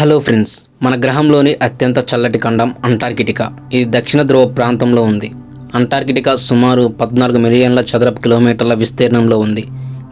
Hello friends మన గ్రహంలోని అత్యంత చల్లటి ఖండం అంటార్కిటికా. ఇది దక్షిణ ధ్రువ ప్రాంతంలో ఉంది. అంటార్కిటికా సుమారు పద్నాలుగు మిలియన్ల చదరపు కిలోమీటర్ల విస్తీర్ణంలో ఉంది.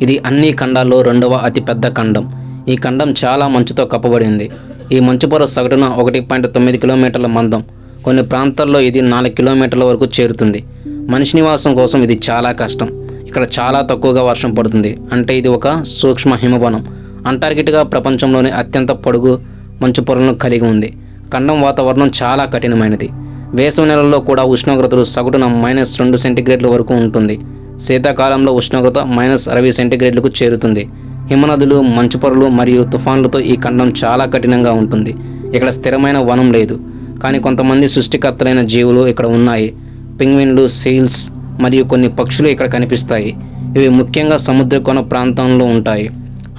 ఇది అన్ని ఖండాల్లో రెండవ అతిపెద్ద ఖండం. ఈ ఖండం చాలా మంచుతో కప్పబడింది. ఈ మంచు పొర సగటున ఒకటి పాయింట్ తొమ్మిది కిలోమీటర్ల మందం. కొన్ని ప్రాంతాల్లో ఇది నాలుగు కిలోమీటర్ల వరకు చేరుతుంది. మనిషి నివాసం కోసం ఇది చాలా కష్టం. ఇక్కడ చాలా తక్కువగా వర్షం పడుతుంది. అంటే ఇది ఒక సూక్ష్మ హిమవనం. అంటార్కిటికా ప్రపంచంలోని అత్యంత పొడుగు మంచు పొరలను కలిగి ఉంది. ఖండం వాతావరణం చాలా కఠినమైనది. వేసవి నెలల్లో కూడా ఉష్ణోగ్రతలు సగటున మైనస్ రెండు సెంటీగ్రేడ్ల వరకు ఉంటుంది. శీతాకాలంలో ఉష్ణోగ్రత మైనస్ అరవై సెంటీగ్రేడ్లకు చేరుతుంది. హిమనదులు మంచు పొరలు మరియు తుఫాన్లతో ఈ ఖండం చాలా కఠినంగా ఉంటుంది. ఇక్కడ స్థిరమైన వనం లేదు. కానీ కొంతమంది సృష్టికర్తలైన జీవులు ఇక్కడ ఉన్నాయి. పెంగ్విన్లు సీల్స్ మరియు కొన్ని పక్షులు ఇక్కడ కనిపిస్తాయి. ఇవి ముఖ్యంగా సముద్ర కొన ప్రాంతంలో ఉంటాయి.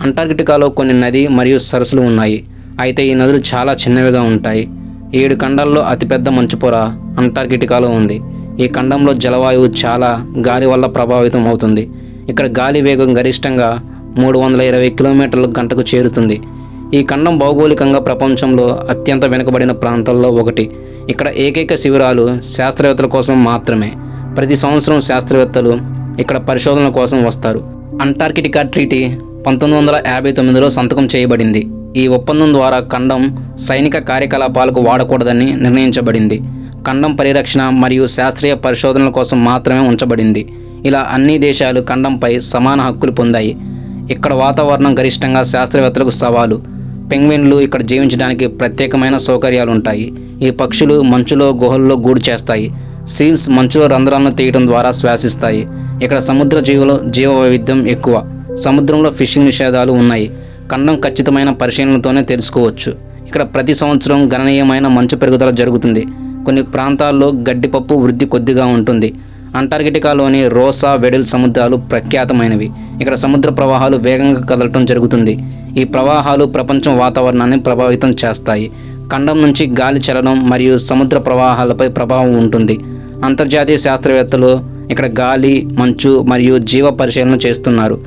అంటార్కిటికాలో కొన్ని నది మరియు సరస్సులు ఉన్నాయి. అయితే ఈ నదులు చాలా చిన్నవిగా ఉంటాయి. ఏడు ఖండాల్లో అతిపెద్ద మంచు పొర అంటార్కిటికాలో ఉంది. ఈ ఖండంలో జలవాయువు చాలా గాలి వల్ల ప్రభావితం అవుతుంది. ఇక్కడ గాలి వేగం గరిష్టంగా మూడు వందల ఇరవై కిలోమీటర్ల గంటకు చేరుతుంది. ఈ ఖండం భౌగోళికంగా ప్రపంచంలో అత్యంత వెనుకబడిన ప్రాంతాల్లో ఒకటి. ఇక్కడ ఏకైక శిబిరాలు శాస్త్రవేత్తల కోసం మాత్రమే. ప్రతి సంవత్సరం శాస్త్రవేత్తలు ఇక్కడ పరిశోధనల కోసం వస్తారు. అంటార్కిటికా ట్రీటీ పంతొమ్మిది వందల యాభై తొమ్మిదిలో సంతకం చేయబడింది. ఈ ఒప్పందం ద్వారా ఖండం సైనిక కార్యకలాపాలకు వాడకూడదని నిర్ణయించబడింది. ఖండం పరిరక్షణ మరియు శాస్త్రీయ పరిశోధనల కోసం మాత్రమే ఉంచబడింది. ఇలా అన్ని దేశాలు ఖండంపై సమాన హక్కులు పొందాయి. ఇక్కడ వాతావరణం గరిష్టంగా శాస్త్రవేత్తలకు సవాలు. పెంగ్విన్లు ఇక్కడ జీవించడానికి ప్రత్యేకమైన సౌకర్యాలు ఉంటాయి ఈ పక్షులు మంచులో గుహల్లో గూడు చేస్తాయి. సీల్స్ మంచులో రంధ్రాలను తీయడం ద్వారా శ్వాసిస్తాయి. ఇక్కడ సముద్ర జీవుల జీవ వైవిధ్యం ఎక్కువ. సముద్రంలో ఫిషింగ్ నిషేధాలు ఉన్నాయి. ఖండం ఖచ్చితమైన పరిశీలనతోనే తెలుసుకోవచ్చు. ఇక్కడ ప్రతి సంవత్సరం గణనీయమైన మంచు పెరుగుదల జరుగుతుంది. కొన్ని ప్రాంతాల్లో గడ్డిపప్పు వృద్ధి కొద్దిగా ఉంటుంది. అంటార్కిటికాలోని రోసా వెడిల్ సముద్రాలు ప్రఖ్యాతమైనవి. ఇక్కడ సముద్ర ప్రవాహాలు వేగంగా కదలటం జరుగుతుంది. ఈ ప్రవాహాలు ప్రపంచం వాతావరణాన్ని ప్రభావితం చేస్తాయి. ఖండం నుంచి గాలి చలనం మరియు సముద్ర ప్రవాహాలపై ప్రభావం ఉంటుంది. అంతర్జాతీయ శాస్త్రవేత్తలు ఇక్కడ గాలి మంచు మరియు జీవ పరిశీలన చేస్తున్నారు.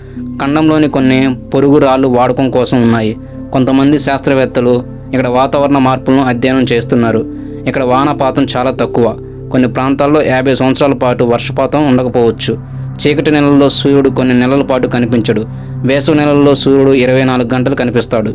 ఖండంలోని కొన్ని పొరుగు రాళ్ళు వాడకం కోసం ఉన్నాయి. కొంతమంది శాస్త్రవేత్తలు ఇక్కడ వాతావరణ మార్పులను అధ్యయనం చేస్తున్నారు. ఇక్కడ వానపాతం చాలా తక్కువ. కొన్ని ప్రాంతాల్లో యాభై సంవత్సరాల పాటు వర్షపాతం ఉండకపోవచ్చు. చీకటి నెలల్లో సూర్యుడు కొన్ని నెలల పాటు కనిపించడు. వేసవి నెలల్లో సూర్యుడు ఇరవై నాలుగు గంటలు కనిపిస్తాడు.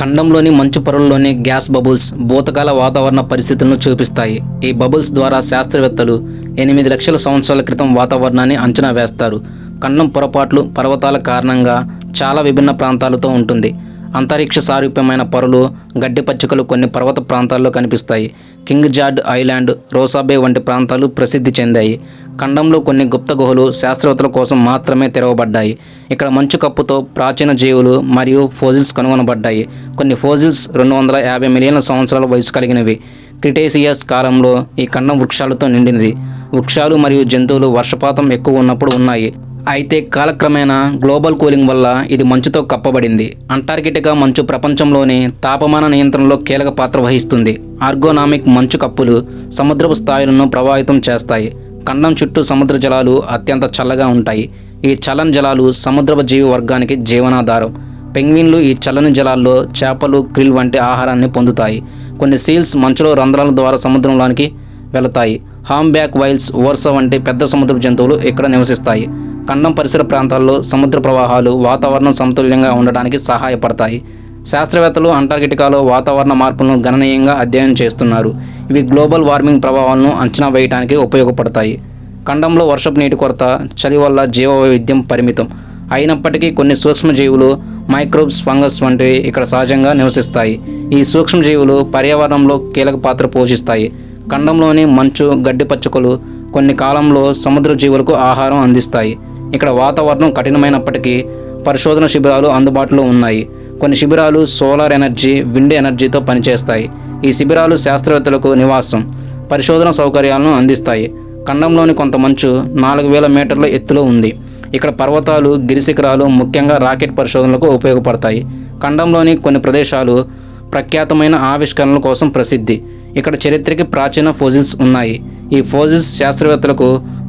ఖండంలోని మంచు పొరల్లోని గ్యాస్ బబుల్స్ భూతకాల వాతావరణ పరిస్థితులను చూపిస్తాయి. ఈ బబుల్స్ ద్వారా శాస్త్రవేత్తలు ఎనిమిది లక్షల సంవత్సరాల క్రితం వాతావరణాన్ని అంచనా వేస్తారు. కన్నం పొరపాట్లు పర్వతాల కారణంగా చాలా విభిన్న ప్రాంతాలతో ఉంటుంది. అంతరిక్ష సారూప్యమైన పొరలు గడ్డి పచ్చికలు కొన్ని పర్వత ప్రాంతాల్లో కనిపిస్తాయి. కింగ్ జార్డ్ ఐలాండ్ రోసాబే వంటి ప్రాంతాలు ప్రసిద్ధి చెందాయి. ఖండంలో కొన్ని గుప్త గుహలు శాస్త్రవేత్తల కోసం మాత్రమే తెరవబడ్డాయి. ఇక్కడ మంచు కప్పుతో ప్రాచీన జీవులు మరియు ఫోజిల్స్ కనుగొనబడ్డాయి. కొన్ని ఫోజిల్స్ రెండు వందల యాభై మిలియన్ల సంవత్సరాల వయసు కలిగినవి. క్రిటేసియస్ కాలంలో ఈ ఖండం వృక్షాలతో నిండినది. వృక్షాలు మరియు జంతువులు వర్షపాతం ఎక్కువ ఉన్నప్పుడు ఉన్నాయి. అయితే కాలక్రమేణా గ్లోబల్ కూలింగ్ వల్ల ఇది మంచుతో కప్పబడింది. అంటార్కిటికా మంచు ప్రపంచంలోని తాపమాన నియంత్రణలో కీలక పాత్ర వహిస్తుంది. ఆర్గోనామిక్ మంచు కప్పులు సముద్రపు స్థాయిలను ప్రభావితం చేస్తాయి. ఖండం చుట్టూ సముద్ర జలాలు అత్యంత చల్లగా ఉంటాయి. ఈ చలన జలాలు సముద్రపు జీవి వర్గానికి జీవనాధారం. పెంగ్విన్లు ఈ చల్లని జలాల్లో చేపలు క్రిల్ వంటి ఆహారాన్ని పొందుతాయి. కొన్ని సీల్స్ మంచులో రంధ్రాల ద్వారా సముద్రంలోనికి వెళతాయి. హాంబ్యాక్ వైల్స్ ఓర్స వంటి పెద్ద సముద్ర జంతువులు ఇక్కడ నివసిస్తాయి. ఖండం పరిసర ప్రాంతాల్లో సముద్ర ప్రవాహాలు వాతావరణం సమతుల్యంగా ఉండడానికి సహాయపడతాయి. శాస్త్రవేత్తలు అంటార్కిటికాలో వాతావరణ మార్పులను గణనీయంగా అధ్యయనం చేస్తున్నారు. ఇవి గ్లోబల్ వార్మింగ్ ప్రభావాలను అంచనా వేయడానికి ఉపయోగపడతాయి. ఖండంలో వర్షపు నీటి కొరత చలి వల్ల జీవ వైవిధ్యం పరిమితం. అయినప్పటికీ కొన్ని సూక్ష్మజీవులు మైక్రోబ్స్ ఫంగస్ వంటివి ఇక్కడ సహజంగా నివసిస్తాయి. ఈ సూక్ష్మజీవులు పర్యావరణంలో కీలక పాత్ర పోషిస్తాయి. ఖండంలోని మంచు గడ్డి పచ్చుకలు కొన్ని కాలంలో సముద్ర జీవులకు ఆహారం అందిస్తాయి. ఇక్కడ వాతావరణం కఠినమైనప్పటికీ పరిశోధన శిబిరాలు అందుబాటులో ఉన్నాయి. కొన్ని శిబిరాలు సోలార్ ఎనర్జీ విండ్ ఎనర్జీతో పనిచేస్తాయి. ఈ శిబిరాలు శాస్త్రవేత్తలకు నివాసం పరిశోధన సౌకర్యాలను అందిస్తాయి. ఖండంలోని కొంత మంచు నాలుగు వేల మీటర్ల ఎత్తులో ఉంది. ఇక్కడ పర్వతాలు గిరిశిఖరాలు ముఖ్యంగా రాకెట్ పరిశోధనలకు ఉపయోగపడతాయి. ఖండంలోని కొన్ని ప్రదేశాలు ప్రఖ్యాతమైన ఆవిష్కరణల కోసం ప్రసిద్ధి. ఇక్కడ చరిత్రకి ప్రాచీన ఫోజిల్స్ ఉన్నాయి. ఈ ఫోజిల్స్ శాస్త్రవేత్తలకు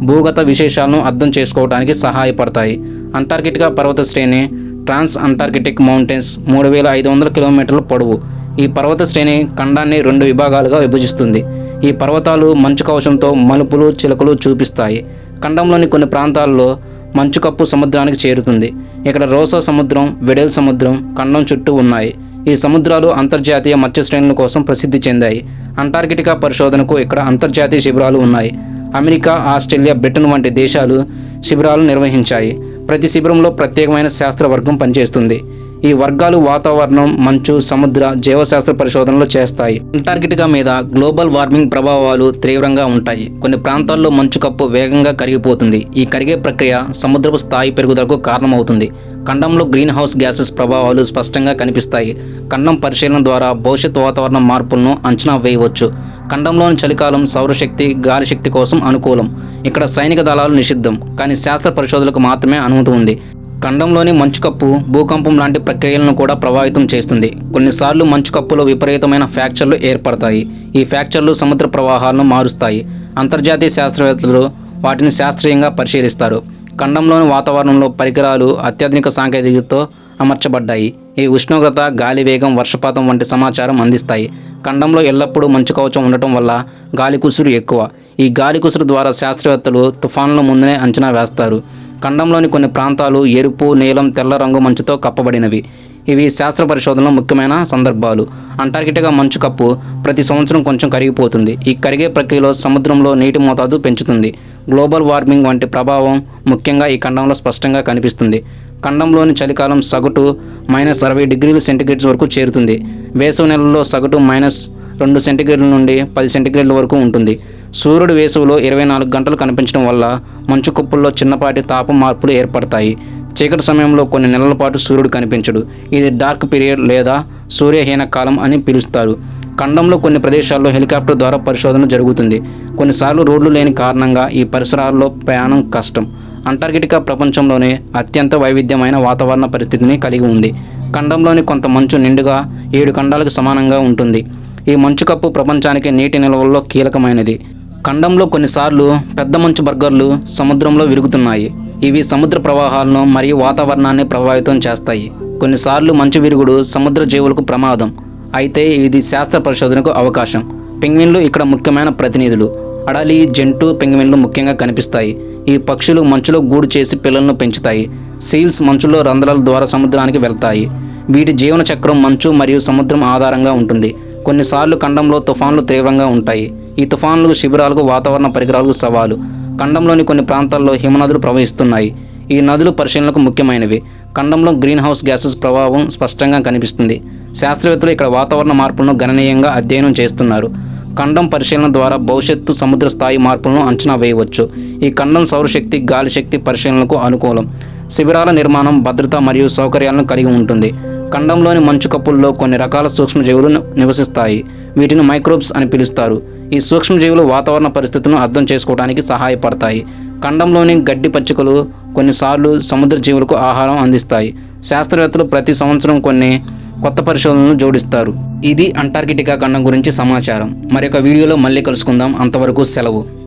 భూగత విశేషాలను అర్థం చేసుకోవడానికి సహాయపడతాయి. అంటార్కిటికా పర్వత శ్రేణి ట్రాన్స్ అంటార్కిటిక్ మౌంటైన్స్ మూడు వేల ఐదు వందల కిలోమీటర్ల పొడవు. ఈ పర్వత శ్రేణి ఖండాన్ని రెండు విభాగాలుగా విభజిస్తుంది. ఈ పర్వతాలు మంచు కవచంతో మలుపులు చిలకలు చూపిస్తాయి. ఖండంలోని కొన్ని ప్రాంతాల్లో మంచు కప్పు సముద్రానికి చేరుతుంది. ఇక్కడ రోసా సముద్రం వెడెల్ సముద్రం ఖండం చుట్టూ ఉన్నాయి. ఈ సముద్రాలు అంతర్జాతీయ మత్స్య శ్రేణుల కోసం ప్రసిద్ధి చెందాయి. అంటార్కిటికా పరిశోధనకు ఇక్కడ అంతర్జాతీయ శిబిరాలు ఉన్నాయి. అమెరికా ఆస్ట్రేలియా బ్రిటన్ వంటి దేశాలు శిబిరాలు నిర్వహించాయి. ప్రతి శిబిరంలో ప్రత్యేకమైన శాస్త్ర వర్గం పనిచేస్తుంది. ఈ వర్గాలు వాతావరణం మంచు సముద్ర జీవశాస్త్ర పరిశోధనలు చేస్తాయి. అంటార్కిటికా మీద గ్లోబల్ వార్మింగ్ ప్రభావాలు తీవ్రంగా ఉంటాయి. కొన్ని ప్రాంతాల్లో మంచు కప్పు వేగంగా కరిగిపోతుంది. ఈ కరిగే ప్రక్రియ సముద్రపు స్థాయి పెరుగుదలకు కారణమవుతుంది. ఖండంలో గ్రీన్ హౌస్ గ్యాసెస్ ప్రభావాలు స్పష్టంగా కనిపిస్తాయి. ఖండం పరిశీలన ద్వారా భవిష్యత్ వాతావరణ మార్పులను అంచనా వేయవచ్చు. ఖండంలోని చలికాలం సౌరశక్తి గాలి శక్తి కోసం అనుకూలం. ఇక్కడ సైనిక దళాలు నిషిద్ధం. కానీ శాస్త్ర పరిశోధనలకు మాత్రమే అనుమతి ఉంది. ఖండంలోని మంచు కప్పు భూకంపం లాంటి ప్రక్రియలను కూడా ప్రభావితం చేస్తుంది. కొన్నిసార్లు మంచు కప్పులో విపరీతమైన ఫ్రాక్చర్లు ఏర్పడతాయి. ఈ ఫ్రాక్చర్లు సముద్ర ప్రవాహాలను మారుస్తాయి. అంతర్జాతీయ శాస్త్రవేత్తలు వాటిని శాస్త్రీయంగా పరిశీలిస్తారు. ఖండంలోని వాతావరణంలో పరికరాలు అత్యాధునిక సాంకేతికతతో అమర్చబడ్డాయి. ఈ ఉష్ణోగ్రత గాలి వేగం వర్షపాతం వంటి సమాచారం అందిస్తాయి. ఖండంలో ఎల్లప్పుడూ మంచు కవచం ఉండటం వల్ల గాలి కుసురు ఎక్కువ. ఈ గాలి కుసురు ద్వారా శాస్త్రవేత్తలు తుఫాన్ల ముందునే అంచనా వేస్తారు. ఖండంలోని కొన్ని ప్రాంతాలు ఎరుపు నీలం తెల్ల రంగు మంచుతో కప్పబడినవి. ఇవి శాస్త్ర పరిశోధనలో ముఖ్యమైన సందర్భాలు. అంటార్కిటికా మంచు కప్పు ప్రతి సంవత్సరం కొంచెం కరిగిపోతుంది. ఈ కరిగే ప్రక్రియలో సముద్రంలో నీటి మోతాదు పెంచుతుంది. గ్లోబల్ వార్మింగ్ వంటి ప్రభావం ముఖ్యంగా ఈ ఖండంలో స్పష్టంగా కనిపిస్తుంది. ఖండంలోని చలికాలం సగటు మైనస్ అరవై డిగ్రీల సెంటీగ్రేడ్స్ వరకు చేరుతుంది. వేసవి నెలల్లో సగటు మైనస్ రెండు సెంటీగ్రేడ్ల నుండి పది సెంటీగ్రేడ్ల వరకు ఉంటుంది. సూర్యుడు వేసవిలో ఇరవై నాలుగు గంటలు కనిపించడం వల్ల మంచు కుప్పల్లో చిన్నపాటి తాపం మార్పులు ఏర్పడతాయి. చీకటి సమయంలో కొన్ని నెలల పాటు సూర్యుడు కనిపించడు. ఇది డార్క్ పీరియడ్ లేదా సూర్యహీన కాలం అని పిలుస్తారు. ఖండంలో కొన్ని ప్రదేశాల్లో హెలికాప్టర్ ద్వారా పరిశోధన జరుగుతుంది. కొన్నిసార్లు రోడ్లు లేని కారణంగా ఈ పరిసరాల్లో ప్రయాణం కష్టం. అంటార్కిటికా ప్రపంచంలోనే అత్యంత వైవిధ్యమైన వాతావరణ పరిస్థితిని కలిగి ఉంది. ఖండంలోని కొంత మంచు నిండుగా ఏడు ఖండాలకు సమానంగా ఉంటుంది. ఈ మంచు కప్పు ప్రపంచానికి నీటి నిల్వల్లో కీలకమైనది. ఖండంలో కొన్నిసార్లు పెద్ద మంచు బర్గర్లు సముద్రంలో విరుగుతున్నాయి. ఇవి సముద్ర ప్రవాహాలను మరియు వాతావరణాన్ని ప్రభావితం చేస్తాయి. కొన్నిసార్లు మంచు విరుగుడు సముద్ర జీవులకు ప్రమాదం. అయితే ఇది శాస్త్ర పరిశోధనకు అవకాశం. పెంగ్విన్లు ఇక్కడ ముఖ్యమైన ప్రతినిధులు. అడలి జంటు పెంగ్విన్లు ముఖ్యంగా కనిపిస్తాయి. ఈ పక్షులు మంచులో గూడు చేసి పిల్లలను పెంచుతాయి. సీల్స్ మంచులో రంధ్రాల ద్వారా సముద్రానికి వెళ్తాయి. వీటి జీవన చక్రం మంచు మరియు సముద్రం ఆధారంగా ఉంటుంది. కొన్నిసార్లు ఖండంలో తుఫాన్లు తీవ్రంగా ఉంటాయి. ఈ తుఫాన్లు శిబిరాలకు వాతావరణ పరికరాలకు సవాలు. ఖండంలోని కొన్ని ప్రాంతాల్లో హిమనదులు ప్రవహిస్తున్నాయి. ఈ నదులు పరిశీలనకు ముఖ్యమైనవి. ఖండంలో గ్రీన్ హౌస్ గ్యాసెస్ ప్రభావం స్పష్టంగా కనిపిస్తుంది. శాస్త్రవేత్తలు ఇక్కడ వాతావరణ మార్పులను గణనీయంగా అధ్యయనం చేస్తున్నారు. ఖండం పరిశీలన ద్వారా భవిష్యత్తు సముద్ర స్థాయి మార్పులను అంచనా వేయవచ్చు. ఈ ఖండం సౌరశక్తి గాలి శక్తి పరిశీలనకు అనుకూలం. శిబిరాల నిర్మాణం భద్రత మరియు సౌకర్యాలను కలిగి ఉంటుంది. ఖండంలోని మంచు కప్పుల్లో కొన్ని రకాల సూక్ష్మజీవులు నివసిస్తాయి. వీటిని మైక్రోబ్స్ అని పిలుస్తారు. ఈ సూక్ష్మజీవులు వాతావరణ పరిస్థితులను అర్థం చేసుకోవడానికి సహాయపడతాయి. ఖండంలోని గడ్డి పచ్చికలు కొన్నిసార్లు సముద్ర జీవులకు ఆహారం అందిస్తాయి. శాస్త్రవేత్తలు ప్రతి సంవత్సరం కొన్ని కొత్త పరిశోధనలను జోడిస్తారు. ఇది అంటార్కిటికా ఖండం గురించి సమాచారం. మరొక వీడియోలో మళ్ళీ కలుసుకుందాం. అంతవరకు సెలవు.